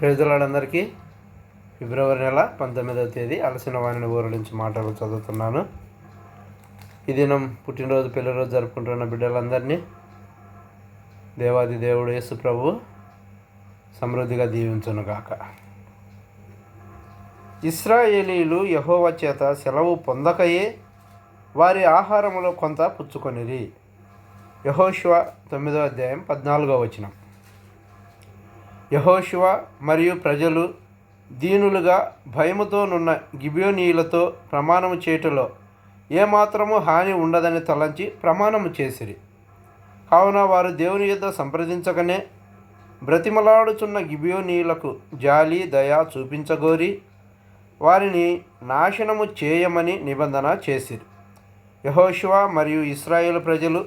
ప్రజలందరికీ ఫిబ్రవరి నెల పంతొమ్మిదవ తేదీ అలసిన వాణిని ఊరడించి మాటలు చదువుతున్నాను. ఈ దినం పుట్టినరోజు పెళ్ళిరోజు జరుపుకుంటున్న బిడ్డలందరినీ దేవాది దేవుడు యేసు ప్రభు సమృద్ధిగా దీవించునుగాక. ఇస్రాయేలీలు యహోవ చేత సెలవు పొందకయే వారి ఆహారములో కొంత పుచ్చుకొనిరి. యహోశివ తొమ్మిదవ అధ్యాయం పద్నాలుగో వచనం. యహోశివ మరియు ప్రజలు దీనులుగా భయముతోనున్న గిబియోనీయులతో ప్రమాణము చేయుటలో ఏమాత్రము హాని ఉండదని తలంచి ప్రమాణము చేసిరి. కావున వారు దేవుని యుద్ధ సంప్రదించకనే బ్రతిమలాడుచున్న గిబియోనీయులకు జాలి దయ చూపించగోరి వారిని నాశనము చేయమని నిబంధన చేసిరి. యహోశివ మరియు ఇస్రాయేల్ ప్రజలు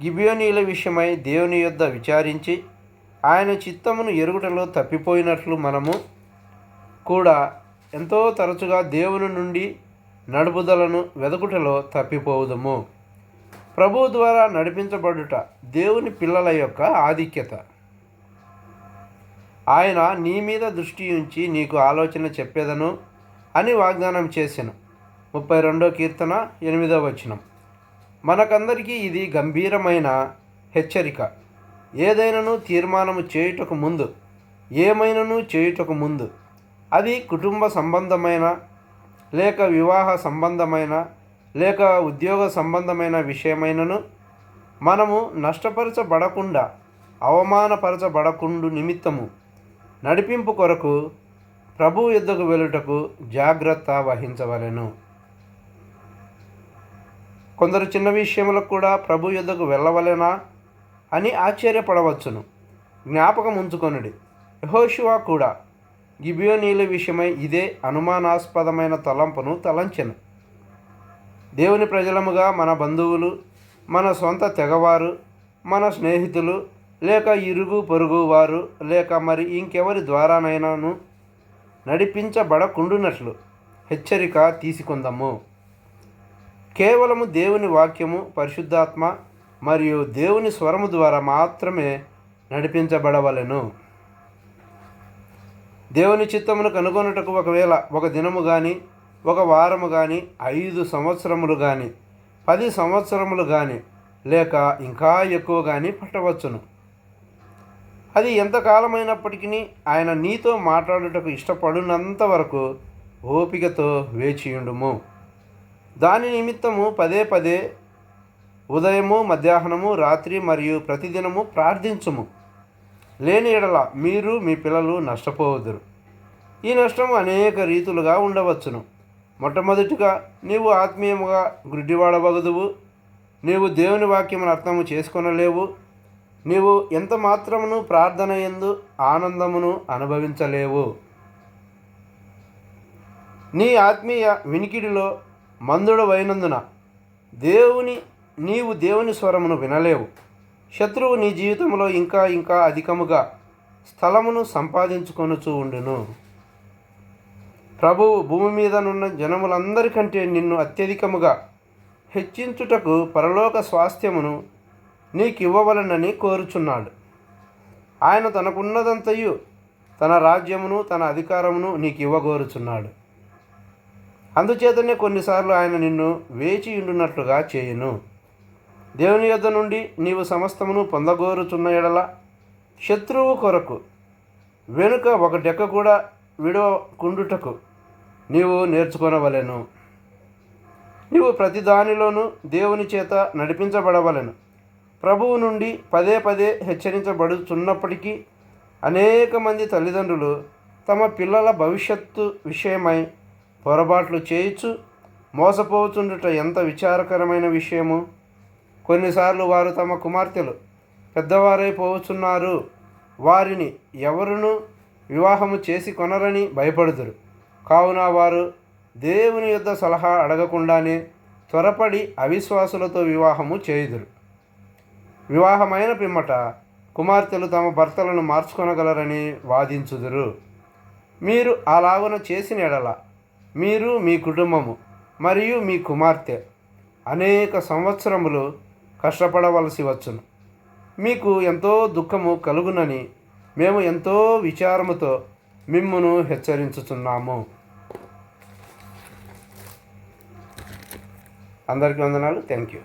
గిబియోనీల విషయమై దేవుని యొద్ద విచారించి ఆయన చిత్తమును ఎరుగుటలో తప్పిపోయినట్లు మనము కూడా ఎంతో తరచుగా దేవుని నుండి నడుపుదలను వెదకుటలో తప్పిపోదుము. ప్రభువు ద్వారా నడిపించబడుట దేవుని పిల్లల యొక్క ఆధిక్యత. ఆయన నీ మీద దృష్టి ఉంచి నీకు ఆలోచన చెప్పేదను అని వాగ్దానం చేసెను. ముప్పై రెండో కీర్తన ఎనిమిదో వచనం. మనకందరికీ ఇది గంభీరమైన హెచ్చరిక. ఏదైనాను తీర్మానము చేయుటకు ముందు ఏమైనను చేయుటకు ముందు అది కుటుంబ సంబంధమైన లేక వివాహ సంబంధమైన లేక ఉద్యోగ సంబంధమైన విషయమైనను మనము నష్టపరచబడకుండా అవమానపరచబడకుండు నిమిత్తము నడిపింపు కొరకు ప్రభు యుద్ధకు వెళ్ళుటకు జాగ్రత్త వహించవలెను. కొందరు చిన్న విషయములకు కూడా ప్రభు యుద్ధకు వెళ్ళవలెనా? అని ఆశ్చర్యపడవచ్చును. జ్ఞాపకం ఉంచుకొనుడి యహోశివా కూడా గిబియోనీల విషయమై ఇదే అనుమానాస్పదమైన తలంపును తలంచెను. దేవుని ప్రజలముగా మన బంధువులు మన సొంత తెగవారు మన స్నేహితులు లేక ఇరుగు పొరుగు వారు లేక మరి ఇంకెవరి ద్వారానైనాను నడిపించబడకుండునట్లు హెచ్చరిక తీసుకుందాము. కేవలము దేవుని వాక్యము పరిశుద్ధాత్మ మరియు దేవుని స్వరము ద్వారా మాత్రమే నడిపించబడవలెను. దేవుని చిత్తమును కనుగొనుటకు ఒకవేళ ఒక దినము కానీ ఒక వారము కానీ ఐదు సంవత్సరములు కానీ పది సంవత్సరములు కానీ లేక ఇంకా ఎక్కువ కానీ పట్టవచ్చును. అది ఎంతకాలమైనప్పటికీ ఆయన నీతో మాట్లాడుటకు ఇష్టపడినంత వరకు ఓపికతో వేచియుండుము. దాని నిమిత్తము పదే పదే ఉదయము మధ్యాహ్నము రాత్రి మరియు ప్రతిదినము ప్రార్థించుము. లేని ఎడల మీరు మీ పిల్లలు నష్టపోవదురు ఈ నష్టం అనేక రీతులుగా ఉండవచ్చును. మొట్టమొదటిగా నీవు ఆత్మీయముగా గుడ్డివాడవగదువు. నీవు దేవుని వాక్యమును అర్థము చేసుకొనలేవు. నీవు ఎంత మాత్రమును ప్రార్థన ఎందు ఆనందమును అనుభవించలేవు. నీ ఆత్మీయ వినికిడిలో మందుడు అయినందున దేవుని నీవు దేవుని స్వరమును వినలేవు. శత్రువు నీ జీవితంలో ఇంకా ఇంకా అధికముగా స్థలమును సంపాదించుకొనుచూ ఉండును. ప్రభువు భూమి మీదనున్న జనములందరికంటే నిన్ను అత్యధికముగా హెచ్చించుటకు పరలోక స్వాస్థ్యమును నీకివ్వవలనని కోరుచున్నాడు. ఆయన తనకున్నదంతయు తన రాజ్యమును తన అధికారమును నీకు ఇవ్వగోరుచున్నాడు అందుచేతనే కొన్నిసార్లు ఆయన నిన్ను వేచి ఉండునట్లుగా చేయును. దేవుని యొద్ద నుండి నీవు సమస్తమును పొందగోరుచున్న ఎడల శత్రువు కొరకు వెనుక ఒక డెక్క కూడా విడవకుండుటకు నీవు నేర్చుకొనవలెను. నీవు ప్రతి దానిలోనూ దేవుని చేత నడిపించబడవలెను. ప్రభువు నుండి పదే పదే హెచ్చరించబడుచున్నప్పటికీ అనేక మంది తల్లిదండ్రులు తమ పిల్లల భవిష్యత్తు విషయమై పొరపాట్లు చేయుచు మోసపోతుండుట ఎంత విచారకరమైన విషయము కొన్నిసార్లు వారు తమ కుమార్తెలు పెద్దవారైపోవచ్చున్నారు వారిని ఎవరును వివాహము చేసి కొనరని భయపడుతురు కావున వారు దేవుని యొద్ద సలహా అడగకుండానే త్వరపడి అవిశ్వాసులతో వివాహము చేయుదురు. వివాహమైన పిమ్మట కుమార్తెలు తమ భర్తలను మార్చుకొనగలరని వాదించుదురు. మీరు అలాగున చేసిన ఎడల మీరు మీ కుటుంబము మరియు మీ కుమార్తె అనేక సంవత్సరములు కష్టపడవలసి వచ్చును. మీకు ఎంతో దుఃఖము కలుగునని మేము ఎంతో విచారముతో మిమ్మును హెచ్చరించుచున్నాము. అందరికీ వందనాలు. Thank you